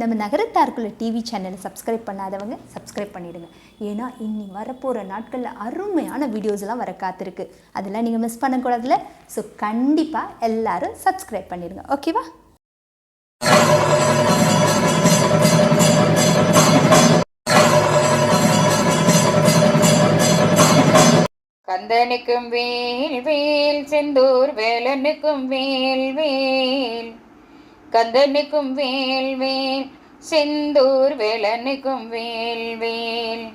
நம்ம நகரத்தாருக்குள்ள டிவி சேனலை சப்ஸ்கிரைப் பண்ணாதவங்க சப்ஸ்கிரைப் பண்ணிடுங்க. ஏன்னா இன்னி வரப்போகிற நாட்களில் அருமையான வீடியோஸ்லாம் வர காத்திருக்கு. அதெல்லாம் நீங்கள் மிஸ் பண்ணக்கூடாதுல ஸோ கண்டிப்பாக எல்லாரும் சப்ஸ்கிரைப் பண்ணிடுங்க. ஓகேவா கந்தனுக்கும் வேல் வேல் செந்தூர் வேலனுக்கும் வேல் வேல். கந்தனுக்கும் வேல் வேல் செந்தூர் வேலனுக்கும் வேல் வேல்.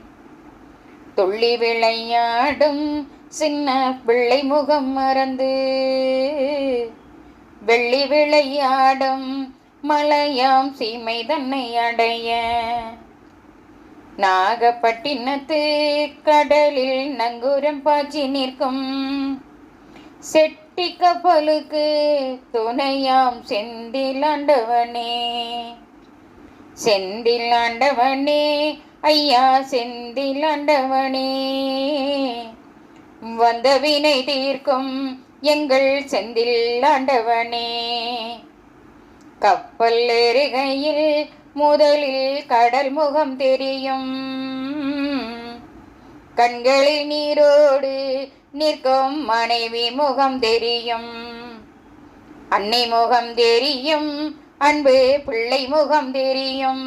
துள்ளி விளையாடும் சின்ன பிள்ளை முகம் மறந்து வெள்ளி விளையாடும் மலையாம் சீமை தன்னை அடைய. நாகப்பட்டினத்து கடலில் நங்கூரம் பாய்ச்சி நிற்கும் செட்டி கப்பலுக்கு துணையாம் செந்தில் ஆண்டவனே. செந்தில் ஆண்டவனே ஐயா செந்தில் ஆண்டவனே. வந்த வினை தீர்க்கும் எங்கள் செந்திலாண்டவனே கப்பல் எருகையில் முதலில் கடல் முகம் தெரியும். கண்களில் நீரோடு நிற்கும் மனைவி முகம் தெரியும். அன்னை முகம் தெரியும். அன்பு பிள்ளை முகம் தெரியும்.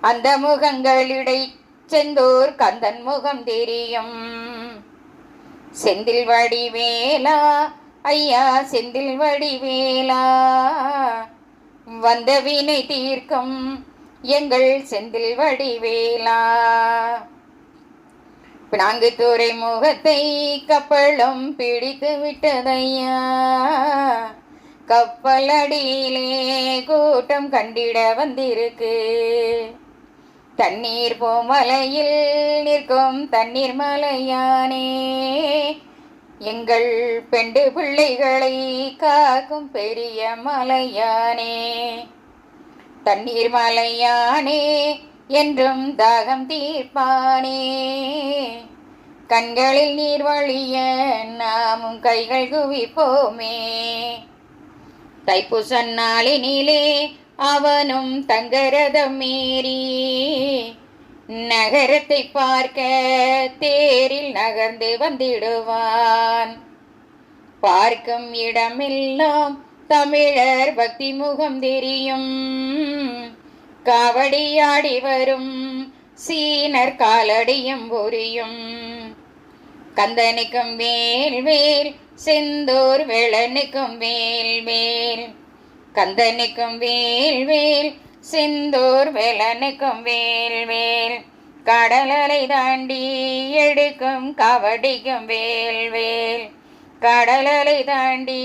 அந்த முகங்களிடை செந்தூர் கந்தன் முகம் தெரியும். செந்தில் வடிவேலா ஐயா செந்தில் வடிவேலா வந்த வினை தீர்க்கும் எங்கள் செந்தில் வடிவேலா. நான்கு துறைமுகத்தை கப்பலும் பிடித்து விட்டதையா? கப்பலடியிலே கூட்டம் கண்டிட வந்திருக்கு. தண்ணீர் பூமலையில் நிற்கும் தண்ணீர் மலையானே எங்கள் பெண்டு பிள்ளைகளை காக்கும் பெரிய மலையானே. தண்ணீர் மலையானே என்றும் தாகம் தீர்ப்பானே. கண்களில் நீர் வழிய நாமும் கைகள் குவிப்போமே. தைப்பூச நாளினிலே அவனும் தங்கரதம் மீறி நகரத்தை பார்க்க தேரில் நகர்ந்து வந்திடுவான். பார்க்கும் இடமெல்லாம் தமிழர் பக்தி முகம் தெரியும். காவடியாடி வரும். சீனர் காலடியும் புரியும். கந்தனுக்கும் வேல் வேல் செந்தூர் வேளனுக்கும் வேல் வேல் கந்தனுக்கும் வேல் வேல் செந்தூர் வேளனுக்கும் வேல் வேல் கடலலை தாண்டி எடுக்கும் காவடிக்கும் வேல் வேல் கடலலை தாண்டி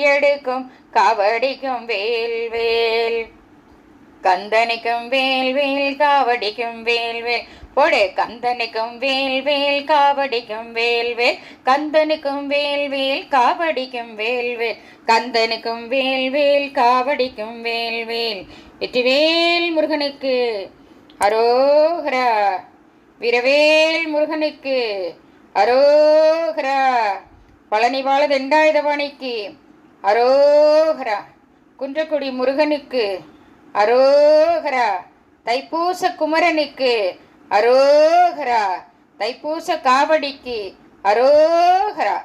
எடுக்கும் காவடிக்கும் வேல் வேல் கந்தனிக்கும் வேல் வேல் காவடிக்கும் வேல் வேல். போடு கந்தனுக்கும் வேல் வேல் காவடிக்கும் வேல் வேல். கந்தனுக்கும் வேல் வேல் காவடிக்கும் வேல் வேல். கந்தனுக்கும் வேல் வேல் காவடிக்கும் வேல் வேல். வெற்றிவேல் முருகனுக்கு அரோஹரா விரவேல் முருகனுக்கு அரோஹரா பழனி வாழ தெண்டாயுதபாணிக்கு அரோஹரா குன்றக்குடி முருகனுக்கு அரோகரா தைப்பூச குமரனுக்கு அரோகரா தைப்பூச காவடிக்கு அரோகரா.